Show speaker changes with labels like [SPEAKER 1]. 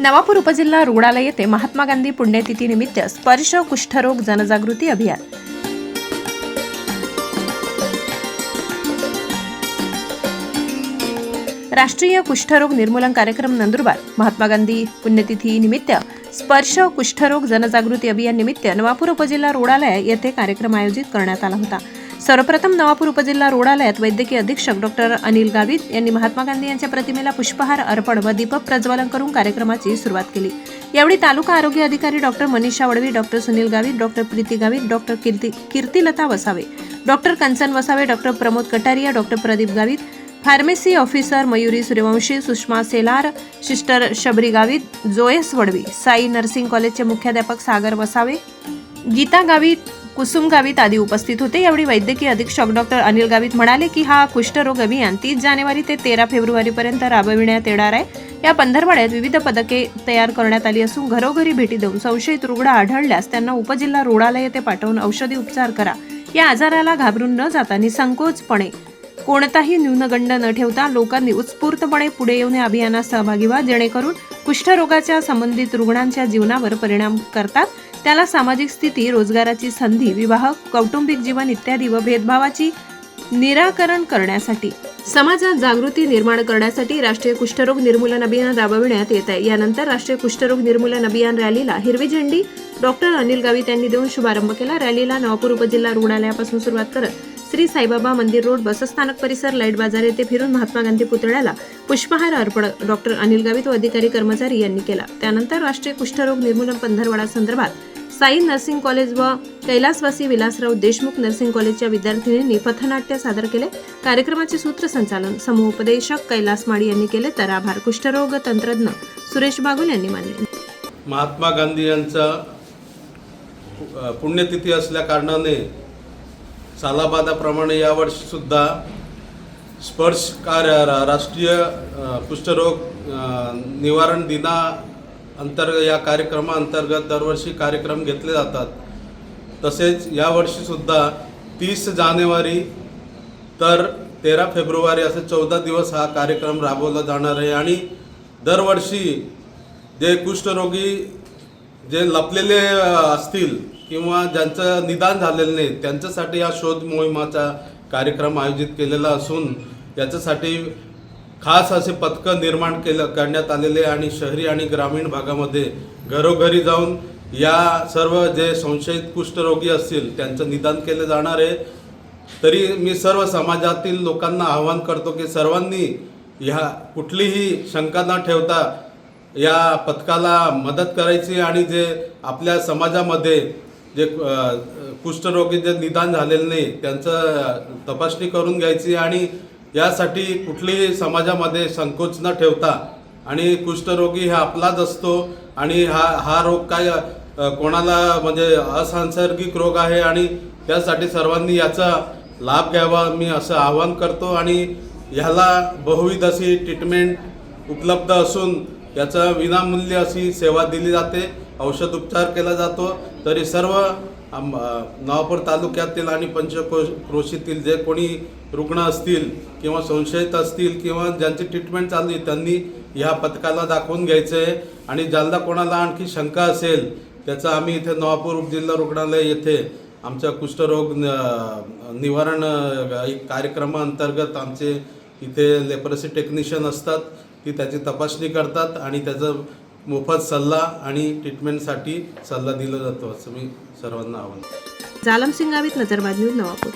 [SPEAKER 1] नवापूर उपजिल्हा रुग्णालय येथे महात्मा गांधी पुण्यतिथीनिमित्त स्पर्श कुष्ठरोग जनजागृती अभियान. राष्ट्रीय कुष्ठरोग निर्मूलन कार्यक्रम नंदुरबार महात्मा गांधी पुण्यतिथी निमित्त स्पर्श कुष्ठरोग जनजागृती अभियान निमित्त नवापूर उपजिल्हा रुग्णालय येथे कार्यक्रम आयोजित करण्यात आला होता. सर्वप्रथम नवापूर उपजिल्हा रुग्णालयात वैद्यकीय अधीक्षक डॉक्टर अनिल गावित यांनी महात्मा गांधी यांच्या प्रतिमेला पुष्पहार अर्पण व दीपक प्रज्वलन करून कार्यक्रमाची सुरुवात केली. यावेळी तालुका आरोग्य अधिकारी doctor Manisha Vadvi doctor Sunil Gavit doctor Preeti Gavit doctor Kirti Kirtilata Vasave doctor Kanchan Vasave doctor Pramod Kataria doctor Pradeep Gavit pharmacy officer Mayuri Suryavanshi Sushma Selar sister Shabari Gavit Joyce Vadvi Sai nursing कॉलेजचे मुख्याध्यापक सागर वसावे गीता गावित कुसुम गावित आदी उपस्थित होते. यावेळी वैद्यकीय अधीक्षक doctor Anil Gavit म्हणाले की हा कुष्ठरोग अभियान तीस जानेवारी ते तेरा फेब्रुवारीपर्यंत राबविण्यात येणार आहे. या पंधरवड्यात विविध पदके तयार करण्यात आली असून घरोघरी भेटी देऊन संशयित रुग्ण आढळल्यास त्यांना उपजिल्हा रुग्णालय येथे पाठवून औषधी उपचार करा. या आजाराला घाबरून न जाता निसंकोचपणे कोणताही न्यूनगंड न ठेवता लोकांनी उत्स्फूर्तपणे पुढे येऊन या अभियानात सहभागी व्हा जेणेकरून कुष्ठरोगाच्या संबंधित रुग्णांच्या जीवनावर परिणाम करतात. त्याला सामाजिक स्थिती रोजगाराची संधी विवाह कौटुंबिक जीवन इत्यादी व भेदभावाची निराकरण करण्यासाठी समाजात जागृती निर्माण करण्यासाठी राष्ट्रीय कुष्ठरोग निर्मूलन अभियान राबविण्यात येत आहे. यानंतर राष्ट्रीय कुष्ठरोग निर्मूलन अभियान रॅलीला हिरवी झेंडी डॉक्टर अनिल गावित यांनी देऊन शुभारंभ केला. रॅलीला नवापूर उपजिल्हा रुग्णालयापासून सुरुवात करत श्री साईबाबा मंदिर रोड बसस्थानक परिसर लाइट बाजार येथे फिरून महात्मा गांधी पुतळ्याला पुष्पहार अर्पण डॉक्टर अनिल गावित व अधिकारी कर्मचारी यांनी केला. त्यानंतर राष्ट्रीय कुष्ठरोग निर्मूलन पंधरवडा संदर्भात साई नर्सिंग कॉलेज व कैलासवासी विलासराव देशमुख नर्सिंग कॉलेजच्या विद्यार्थिनींनी पथनाट्य सादर केले. कार्यक्रमाचे सूत्रसंचालन समुपदेशक कैलास माडी यांनी केले. तर आभार. कुष्ठरोग तंत्रज्ञ सुरेश बागुल यांनी मानले.
[SPEAKER 2] महात्मा गांधी यांचा पुण्यतिथी असल्या कारणाने सालाबादाप्रमाणे यावर्षीसुद्धा स्पर्श कार्य रा- राष्ट्रीय कुष्ठरोग निवारण दिना अंतर्गत या कार्यक्रमाअंतर्गत दरवर्षी कार्यक्रम घेतले जातात. तसेच यावर्षीसुद्धा तीस जानेवारी तर तेरा फेब्रुवारी असे चौदा दिवस हा कार्यक्रम राबवला जाणार आहे आणि दरवर्षी जे कुष्ठरोगी जे लपलेले असतील किंवा ज्यांचं निदान झालेलं नाही त्यांच्यासाठी हा शोध मोहिमाचा कार्यक्रम आयोजित केलेला असून याच्यासाठी खास असे पथकं निर्माण केलं करण्यात आलेले आणि शहरी आणि ग्रामीण भागामध्ये घरोघरी जाऊन या सर्व जे संशयित कुष्ठरोगी असतील त्यांचं निदान केलं जाणार आहे. तरी मी सर्व समाजातील लोकांना आवाहन करतो की सर्वांनी ह्या कुठलीही शंका न ठेवता या पथकाला मदत करायची आणि जे आपल्या समाजामध्ये जे अ, कुष्ठरोगी जे निदान झालेले नाही त्यांचं तपासणी करून घ्यायची आणि यासाठी कुठलीही समाजामध्ये संकोच न ठेवता आणि कुष्ठरोगी हा आपलाच असतो आणि हा हा रोग काय कोणाला म्हणजे असंसर्गिक रोग आहे आणि त्यासाठी सर्वांनी याचा लाभ घ्यावा मी असं आवाहन करतो आणि ह्याला बहुविध अशी ट्रीटमेंट उपलब्ध असून याचं विनामूल्य अशी सेवा दिली जाते. औषध उपचार केला जातो. तरी सर्व नवापूर तालुक्यातील आणि पंचक्रोशीतील जे कोणी रुग्ण असतील किंवा संशयित असतील किंवा ज्यांची ट्रीटमेंट चालू आहे त्यांनी ह्या पथकाला दाखवून घ्यायचं. आहे आणि ज्यांना कोणाला आणखी शंका असेल त्याचा आम्ही इथे नवापूर उपजिल्हा रुग्णालय येथे आमच्या कुष्ठरोग निवारण कार्यक्रमाअंतर्गत आमचे इथे लेप्रसी टेक्निशियन असतात. ती त्याची तपासणी करतात आणि त्याचं मोफत सल्ला आणि ट्रीटमेंटसाठी सल्ला दिला जातो असं मी सर्वांना आव्हान
[SPEAKER 1] जालम सिंग गावित नजरबाद न्यूज नवापूर.